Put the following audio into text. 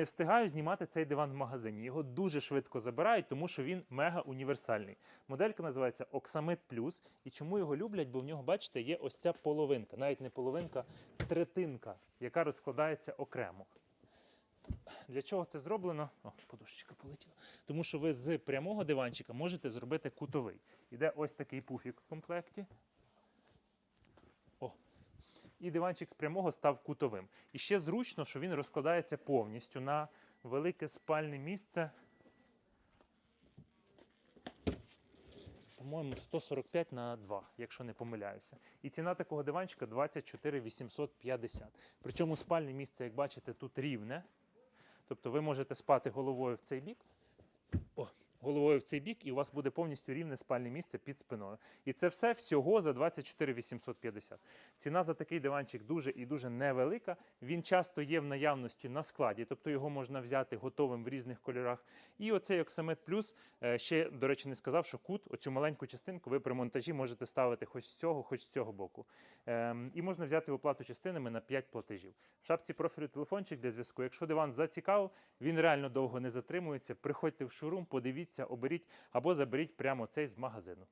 Не встигаю знімати цей диван в магазині. Його дуже швидко забирають, тому що він мега універсальний. Моделька називається Оксамит Плюс. І чому його люблять? Бо в нього, бачите, є ось ця половинка, навіть не половинка, третинка, яка розкладається окремо. Для чого це зроблено? О, подушечка полетіла. Тому що ви з прямого диванчика можете зробити кутовий. Іде ось такий пуфік в комплекті. І диванчик з прямого став кутовим. І ще зручно, що він розкладається повністю на велике спальне місце. По-моєму, 145 на 2, якщо не помиляюся. І ціна такого диванчика 24 850. Причому спальне місце, як бачите, тут рівне. Тобто ви можете спати головою в цей бік. Головою в цей бік, і у вас буде повністю рівне спальне місце під спиною. І це все всього за 24 850. Ціна за такий диванчик дуже і дуже невелика. Він часто є в наявності на складі, тобто його можна взяти готовим в різних кольорах. І оцей Оксамит Плюс е, ще, до речі, не сказав, що кут, оцю маленьку частинку, ви при монтажі можете ставити хоч з цього, хоч з цього боку. Ем, І можна взяти в оплату частинами на 5 платежів. В шапці профілю телефончик для зв'язку. Якщо диван зацікавив, він реально довго не затримується. Приходьте в шурум, подивіться, оберіть або заберіть прямо цей з магазину.